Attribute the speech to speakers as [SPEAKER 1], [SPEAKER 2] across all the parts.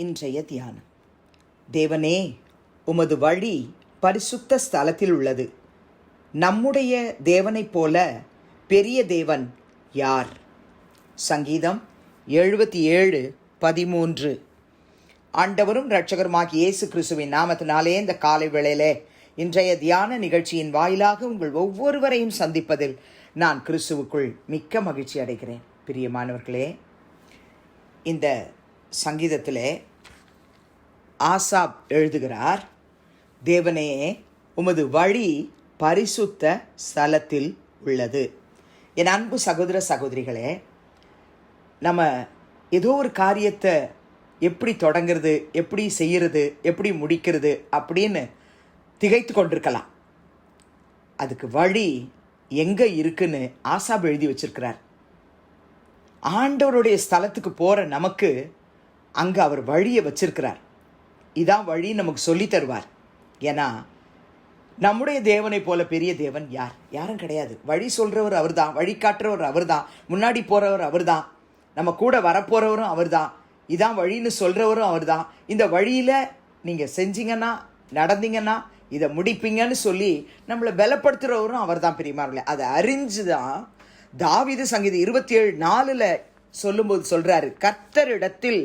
[SPEAKER 1] இன்றைய தியானம். தேவனே உமது வழி பரிசுத்த ஸ்தலத்தில் உள்ளது. நம்முடைய தேவனைப் போல பெரிய தேவன் யார்? சங்கீதம் எழுபத்தி ஏழு பதிமூன்று. ஆண்டவரும் இரட்சகருமாகி இயேசு கிறிஸ்துவின் நாமத்தினாலே இந்த காலை வேளையிலே இன்றைய தியான நிகழ்ச்சியின் வாயிலாக உங்கள் ஒவ்வொருவரையும் சந்திப்பதில் நான் கிறிஸ்துவுக்குள் மிக்க மகிழ்ச்சி அடைகிறேன். பிரியமானவர்களே இந்த சங்கீதத்திலே ஆசாப் எழுதுகிறார் தேவனே உமது வழி பரிசுத்த ஸ்தலத்தில் உள்ளது. என் அன்பு சகோதர சகோதரிகளே நம்ம ஏதோ ஒரு காரியத்தை எப்படி தொடங்கிறது எப்படி செய்கிறது எப்படி முடிக்கிறது அப்படின்னு திகைத்து கொண்டிருக்கலாம். அதுக்கு வழி எங்கே இருக்குன்னு ஆசாப் எழுதி வச்சிருக்கிறார். ஆண்டவருடைய ஸ்தலத்துக்கு போகிற நமக்கு அங்கே அவர் வழியை வச்சிருக்கிறார். இதான் வழி நமக்கு சொல்லி தருவார். ஏன்னா நம்முடைய தேவனை போல பெரிய தேவன் யார்? யாரும் கிடையாது. வழி சொல்கிறவர் அவர் தான் வழி காட்டுறவர் அவர் தான் முன்னாடி போகிறவர் அவர் தான் நம்ம கூட வரப்போகிறவரும் அவர் தான் இதான் வழின்னு சொல்கிறவரும் அவர் தான் இந்த வழியில் நீங்கள் செஞ்சீங்கன்னா நடந்தீங்கன்னா இதை முடிப்பீங்கன்னு சொல்லி நம்மளை பலப்படுத்துகிறவரும் அவர் தான் பெரியமார்களே அதை அறிஞ்சு தான் தாவித சங்கீதம் இருபத்தி ஏழு நாலில் சொல்லும்போது சொல்கிறாரு கர்த்தரிடத்தில்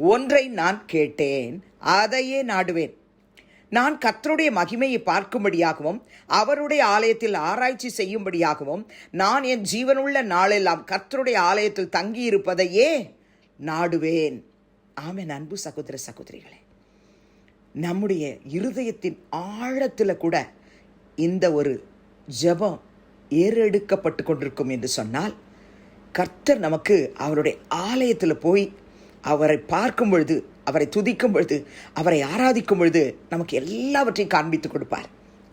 [SPEAKER 1] ஒன்றை நான் கேட்டேன் அதையே நாடுவேன். நான் கர்த்தருடைய மகிமையை பார்க்கும்படியாகவும் அவருடைய ஆலயத்தில் ஆராய்ச்சி செய்யும்படியாகவும் நான் என் ஜீவனுள்ள நாளெல்லாம் கர்த்தருடைய ஆலயத்தில் தங்கியிருப்பதையே நாடுவேன். ஆமென் அன்பு சகோதர சகோதரிகளே. நம்முடைய இருதயத்தின் ஆழத்தில் கூட இந்த ஒரு ஜெபம் ஏறெடுக்கப்பட்டு கொண்டிருக்கும் என்று சொன்னால் கர்த்தர் நமக்கு அவருடைய ஆலயத்தில் போய் அவரை பார்க்கும் பொழுது அவரை துதிக்கும் பொழுது அவரை ஆராதிக்கும் பொழுது நமக்கு எல்லாவற்றையும் காண்பித்து கொடுப்பார்.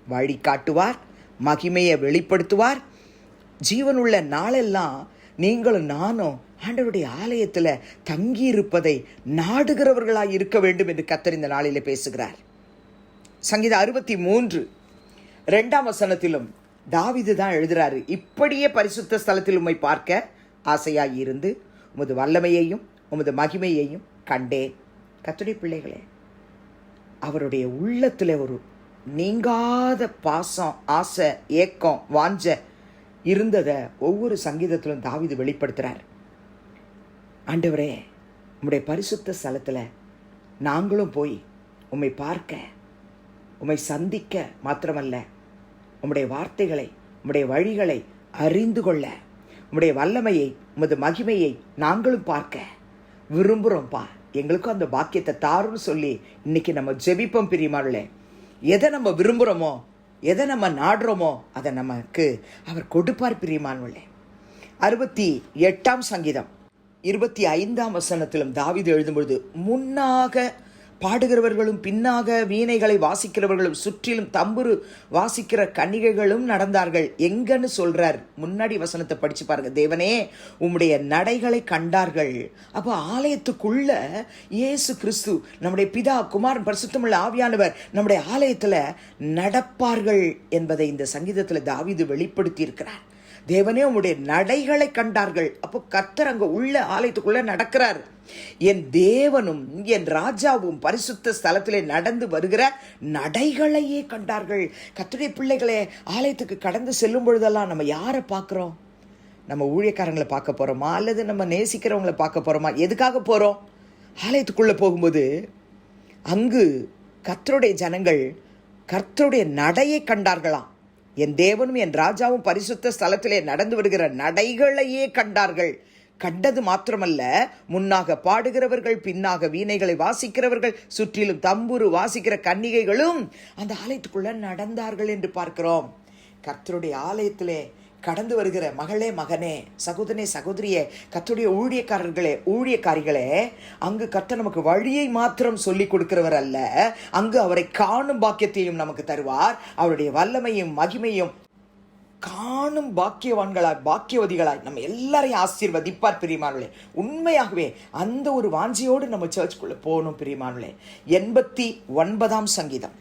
[SPEAKER 1] வழி காட்டுவார் மகிமையை வெளிப்படுத்துவார். ஜீவனுள்ள நாளெல்லாம் நீங்களும் நானும் ஆண்டவருடைய ஆலயத்தில் தங்கியிருப்பதை நாடுகிறவர்களாக இருக்க வேண்டும் என்று கத்தர் இந்த நாளிலே பேசுகிறார். சங்கீதம் அறுபத்தி மூன்று ரெண்டாம் வசனத்திலும் தாவிது தான் எழுதுறாரு இப்படியே பரிசுத்த ஸ்தலத்தில் உம்மை பார்க்க ஆசையாக இருந்து உமது வல்லமையையும் உமது மகிமையையும் கண்டேன். கத்துடைய பிள்ளைகளே அவருடைய உள்ளத்தில் ஒரு நீங்காத பாசம் ஆசை ஏக்கம் வாஞ்ச இருந்ததை ஒவ்வொரு சங்கீதத்திலும் தாவிது வெளிப்படுத்துகிறார் ஆண்டவரே உம்முடைய பரிசுத்த ஸ்தலத்தில் நாங்களும் போய் உம்மை பார்க்க உம்மை சந்திக்க மாத்திரமல்ல உம்முடைய வார்த்தைகளை உம்முடைய வழிகளை அறிந்து கொள்ள உம்முடைய வல்லமையை உமது மகிமையை நாங்களும் பார்க்க. விரும்புகிறோம்ப்பா எங்களுக்கும் அந்த பாக்கியத்தை தாருன்னு சொல்லி இன்னைக்கு நம்ம ஜெபிப்போம் பிரியமானே எதை நம்ம விரும்புகிறோமோ எதை நம்ம நாடுறோமோ அதை நமக்கு அவர் கொடுப்பார் பிரியமானவர்களே. அறுபத்தி எட்டாம் சங்கீதம் இருபத்தி ஐந்தாம் வசனத்திலும் தாவிது எழுதும்பொழுது முன்னாக பாடுகிறவர்களும் பின்னாக வீணைகளை வாசிக்கிறவர்களும் சுற்றிலும் தம்புரு வாசிக்கிற கன்னிகைகளும் நடந்தார்கள். எங்கன்னு சொல்றார். முன்னாடி வசனத்தை படிச்சு பாருங்க. தேவனே உம்முடைய நடைகளை கண்டார்கள். அப்போ ஆலயத்துக்குள்ள இயேசு கிறிஸ்து நம்முடைய பிதா குமாரன் பரிசுத்தமுள்ள ஆவியானவர் நம்முடைய ஆலயத்தில் நடப்பார்கள் என்பதை இந்த சங்கீதத்தில் தாவிது வெளிப்படுத்தி இருக்கிறார் தேவனே உம்முடைய நடைகளை கண்டார்கள். அப்போ கத்தர் அங்கே உள்ள ஆலயத்துக்குள்ளே நடக்கிறார். என் தேவனும் என் ராஜாவும் பரிசுத்த ஸ்தலத்திலே நடந்து வருகிற நடைகளையே கண்டார்கள். கத்துடைய பிள்ளைகளே ஆலயத்துக்கு கடந்து செல்லும் பொழுதெல்லாம் நம்ம யாரை பார்க்குறோம்? நம்ம ஊழியக்காரங்களை பார்க்க போகிறோமா அல்லது நம்ம நேசிக்கிறவங்களை பார்க்க போகிறோமா எதுக்காக போகிறோம் ஆலயத்துக்குள்ளே போகும்போது அங்கு கத்தருடைய ஜனங்கள் கர்த்தருடைய நடையை கண்டார்களாம். என் தேவனும் என் ராஜாவும் பரிசுத்த ஸ்தலத்திலே நடந்து வருகிற நடைகளையே கண்டார்கள். கண்டது மாத்திரமல்ல முன்னாக பாடுகிறவர்கள் பின்னாக வீணைகளை வாசிக்கிறவர்கள் சுற்றிலும் தம்புரு வாசிக்கிற கன்னிகைகளும் அந்த ஆலயத்துக்குள்ள நடந்தார்கள் என்று பார்க்கிறோம். கர்த்தருடைய ஆலயத்திலே கடந்து வருகிற மகளே மகனே சகோதரனே சகோதரியே கத்துடைய ஊழியக்காரர்களே ஊழியக்காரிகளே அங்கு கத்த நமக்கு வழியை மாத்திரம் சொல்லி கொடுக்கிறவர் அல்ல. அங்கு அவரை காணும் பாக்கியத்தையும் நமக்கு தருவார். அவருடைய வல்லமையும் மகிமையும் காணும் பாக்கியவான்களாய் பாக்கியவதிகளாய் நம்ம எல்லாரையும் ஆசீர்வதிப்பார் பிரியமானே உண்மையாகவே அந்த ஒரு வாஞ்சியோடு நம்ம சர்ச்சுக்குள்ளே போகணும் பிரியமானே எண்பத்தி ஒன்பதாம் சங்கீதம்.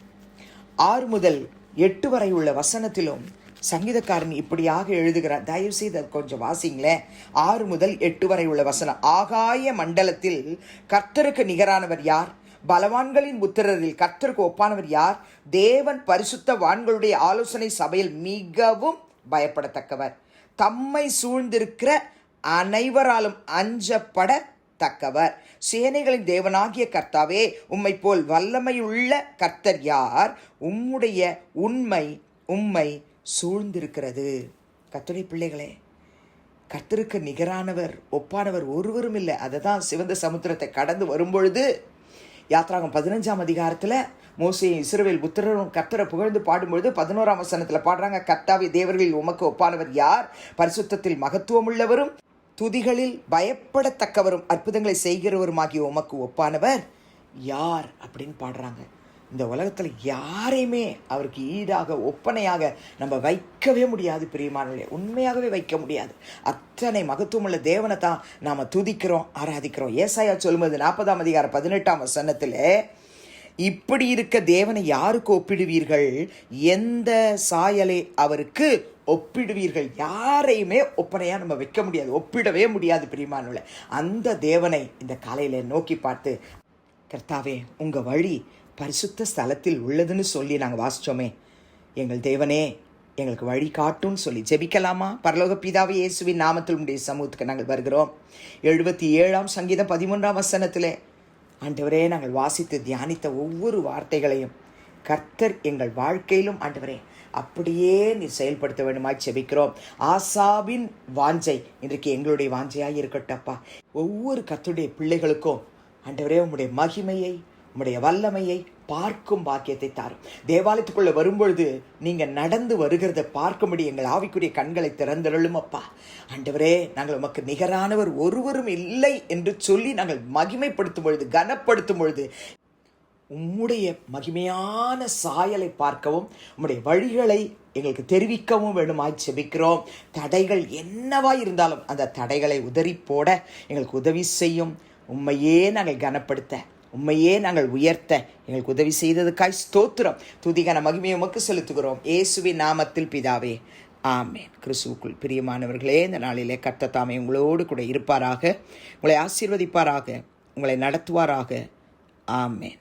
[SPEAKER 1] ஆறு முதல் எட்டு வரை உள்ள வசனத்திலும் சங்கீதக்காரன் இப்படியாக எழுதுகிறார் தயவு செய்து கொஞ்சம் வாசிங்களேன் ஆறு முதல் எட்டு வரை உள்ள வசனம். ஆகாய மண்டலத்தில் கர்த்தருக்கு நிகரானவர் யார்? பலவான்களின் புத்திரரில் கர்த்தருக்கு ஒப்பானவர் யார்? தேவன் பரிசுத்த வான்களுடைய ஆலோசனை சபையில் மிகவும் பயப்படத்தக்கவர். தம்மை சூழ்ந்திருக்கிற அனைவராலும் அஞ்சப்பட தக்கவர் சேனைகளின் தேவனாகிய கர்த்தாவே உம்மை போல் வல்லமையுள்ள கர்த்தர் யார்? உம்முடைய உண்மை உம்மை சூழ்ந்திருக்கிறது. கர்த்தருடைய பிள்ளைகளே கத்திருக்கு நிகரானவர் ஒப்பானவர் ஒருவரும் இல்லை. அதை தான் சிவந்த சமுத்திரத்தை கடந்து வரும்பொழுது யாத்ராகம் பதினஞ்சாம் அதிகாரத்தில் மோசையும் இஸ்ரவேல் புத்திரரும் கர்த்தரை புகழ்ந்து பாடும்பொழுது பதினோராம் வசனத்தில் பாடுறாங்க கர்த்தாவி தேவர்களில் உமக்கு ஒப்பானவர் யார்? பரிசுத்தத்தில் மகத்துவம் உள்ளவரும் துதிகளில் பயப்படத்தக்கவரும் அற்புதங்களை செய்கிறவருமாகிய உமக்கு ஒப்பானவர் யார்? அப்படின்னு பாடுறாங்க. இந்த உலகத்தில் யாரையுமே அவருக்கு ஈடாக ஒப்பனையாக நம்ம வைக்கவே முடியாது பிரியமானவர்களே. உண்மையாகவே வைக்க முடியாது. அத்தனை மகத்துவமுள்ள தேவனை தான் நாம் துதிக்கிறோம் ஆராதிக்கிறோம். ஏசாயா சொல்லும்போது நாற்பதாம் அதிகாரம் பதினெட்டாம் வசனத்தில் இப்படி இருக்க தேவனை யாருக்கு ஒப்பிடுவீர்கள்? எந்த சாயலை அவருக்கு ஒப்பிடுவீர்கள்? யாரையுமே ஒப்பனையாக நம்ம வைக்க முடியாது ஒப்பிடவே முடியாது பிரியமானவர்களே. அந்த தேவனை இந்த காலையில் நோக்கி பார்த்து கர்த்தாவே உங்கள் வழி பரிசுத்த ஸ்தலத்தில் உள்ளதுன்னு சொல்லி நாங்கள் வாசித்தோமே எங்கள் தேவனே எங்களுக்கு வழி காட்டும்னு சொல்லி ஜெபிக்கலாமா? பரலோக பிதாவே இயேசுவின் நாமத்தில் உடைய சமூகத்துக்கு நாங்கள் வருகிறோம். எழுபத்தி ஏழாம் சங்கீதம் பதிமூன்றாம் வசனத்தில் ஆண்டவரே நாங்கள் வாசித்து தியானித்த ஒவ்வொரு வார்த்தைகளையும் கர்த்தர் எங்கள் வாழ்க்கையிலும் ஆண்டவரே அப்படியே நீ செயல்படுத்த வேண்டுமாய் செபிக்கிறோம் ஆசாவின் வாஞ்சை இன்றைக்கு எங்களுடைய வாஞ்சையாக இருக்கட்டப்பா ஒவ்வொரு கர்த்தருடைய பிள்ளைகளுக்கும் ஆண்டவரே உங்களுடைய மகிமையை உம்முடைய வல்லமையை பார்க்கும் பாக்கியத்தை தாரும். தேவாலயத்துக்குள்ளே வரும்பொழுது நீங்கள் நடந்து வருகிறத பார்க்கும்படி எங்கள் ஆவிக்குரிய கண்களை திறந்தருளும் அப்பா ஆண்டவரே நாங்கள் உமக்கு நிகரானவர் ஒருவரும் இல்லை என்று சொல்லி நாங்கள் மகிமைப்படுத்தும் பொழுது கனப்படுத்தும் பொழுது உம்முடைய மகிமையான சாயலை பார்க்கவும் உம்முடைய வழிகளை எங்களுக்கு தெரிவிக்கவும் வேணுமாய் செபிக்கிறோம் தடைகள் என்னவா இருந்தாலும் அந்த தடைகளை உதறி போட எங்களுக்கு உதவி செய்யும். உண்மையே நாங்கள் கனப்படுத்த உண்மையே நாங்கள் உயர்த்த எங்களுக்கு உதவி செய்ததுக்காய் ஸ்தோத்திரம். துதிகன மகிமையை உமக்கு செலுத்துகிறோம். இயேசுவின் நாமத்தில் பிதாவே. ஆமேன். கிறிஸ்துவுக்குள் பிரியமானவர்களே இந்த நாளிலே கர்த்த தாமே உங்களோடு கூட இருப்பாராக. உங்களை ஆசீர்வதிப்பாராக. உங்களை நடத்துவாராக. ஆமேன்.